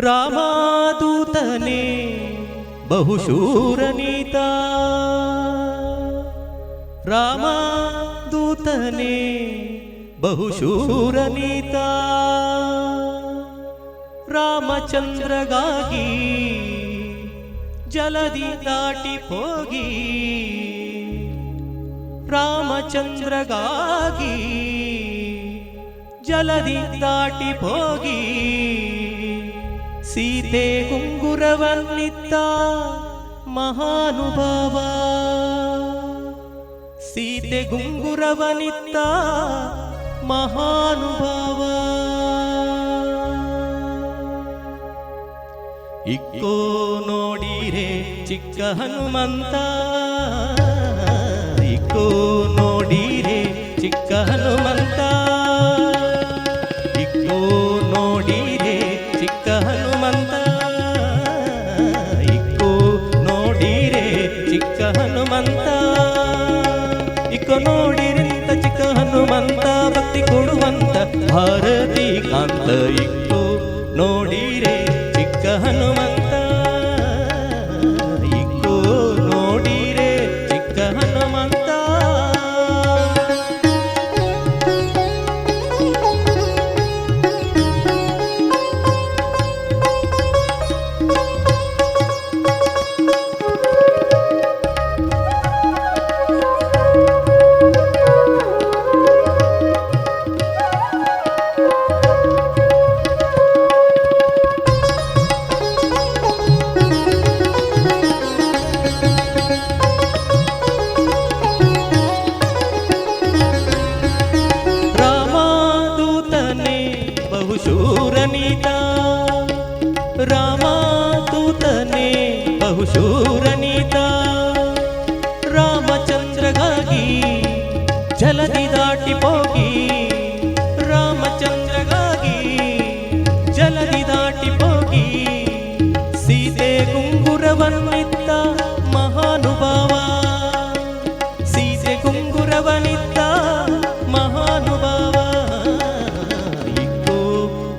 ರಾಮಾದೂತನೇ ಬಹುಶೂರನೀತ. ರಾಮದೂತನೇ ಬಹುಶೂರನೀತ. ರಾಮಚಂದ್ರಗಾಗಿ ಜಲದಿ ದಾಟಿ ಹೋಗಿ ರಾಮಚಂದ್ರಗಾಗಿ ಜಲದಿ ದಾಟಿ ಹೋಗಿ. ಸೀತೆ ಗುಂಗುರವನ್ನಿತ್ತ ಮಹಾನುಭಾವ. ಸೀತೆ ಗುಂಗುರವನಿತ್ತ ಮಹಾನುಭಾವ. ಇಕ್ಕೋ ನೋಡಿರೆ ಚಿಕ್ಕ ಹನುಮಂತ. ನೋಡಿರೆ ಬಹುಶೂರನೀತ. ತೂತನೆ ಬಹುಶೂರನೀತ. ರಾಮಚಂದ್ರಗಾಗಿ ಜಲದಿ ದಾಟಿ ಹೋಗಿ. ರಾಮಚಂದ್ರಗಾಗಿ ಜಲದಿ ದಾಟಿ ಹೋಗಿ. ಸೀತೆ ಗುಂಗುರವನ್ನಿತ್ತ ಮಹಾನುಭಾವ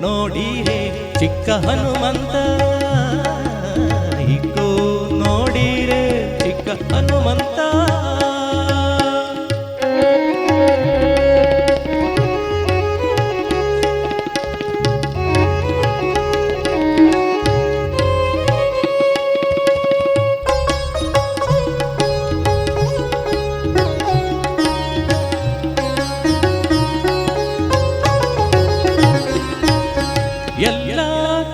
ನೋಡಿರೆ ಚಿಕ್ಕ ಹನುಮಂತ.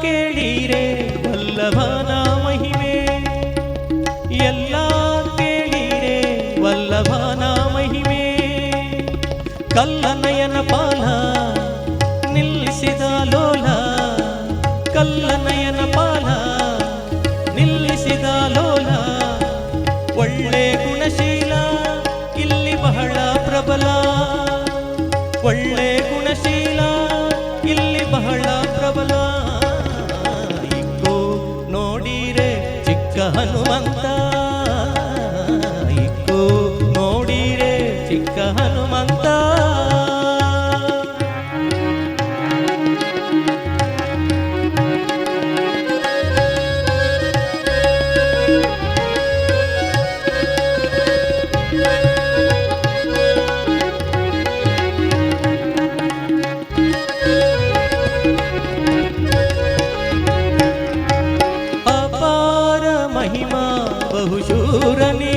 ಕೇಳಿರೆ ವಲ್ಲಭನ ಮಹಿಮೆ. ಎಲ್ಲ ಕೇಳಿರೆ ವಲ್ಲಭನ ಮಹಿಮೆ. ಕಲ್ಲನಯನ ಪಾಲ ನಿಲ್ಲಿಸಿದ ಲೋಲ. ಕಲ್ಲನಯನ ಪಾಲ ನಿಲ್ಲಿಸಿದ ಲೋಲ. ಒಳ್ಳೆ ಗುಣಶೀಲ ಇಲ್ಲಿ ಬಹಳ ಪ್ರಬಲ. ಒಳ್ಳೆ ಹನುಮಂತ ಮಹಿಮಾ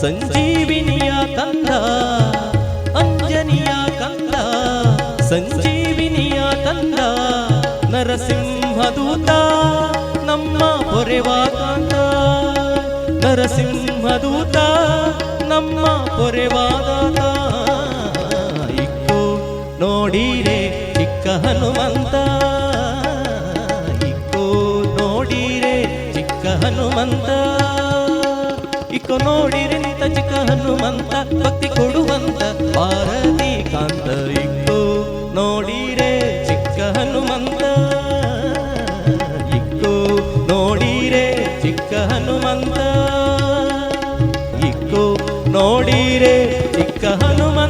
ಸಂಜೀವಿನಿಯ ಕಂದ ಅಂಜನಿಯ ಕಂದ ಸಂಜೀವಿನಿಯ ಕಂದ ನರಸಿಂಹದೂತ, ನಮ್ಮ ಪೊರೆವ ಕಾಂತ. ನರಸಿಂಹದೂತ, ನಮ್ಮ ಪೊರೆವಾದಾತ ಇಕ್ಕು ನೋಡಿರೆ ಚಿಕ್ಕ ಹನುಮಂತ. ಇಕ್ಕು ನೋಡಿರೆ ಚಿಕ್ಕ ಹನುಮಂತ. ಇಕ್ಕು ನೋಡಿರೆ ಹನುಮಂತ ಭಕ್ತಿ ಕೊಡುವಂತ ಭಾರತಿ ಕಾಂತ ಇಕ್ಕೋ ನೋಡಿರೆ ಚಿಕ್ಕ ಹನುಮಂತ. ಇಕ್ಕೋ ನೋಡಿರೆ ಚಿಕ್ಕ ಹನುಮಂತ. ಇಕ್ಕೋ ನೋಡಿರೆ ಚಿಕ್ಕ ಹನುಮಂತ.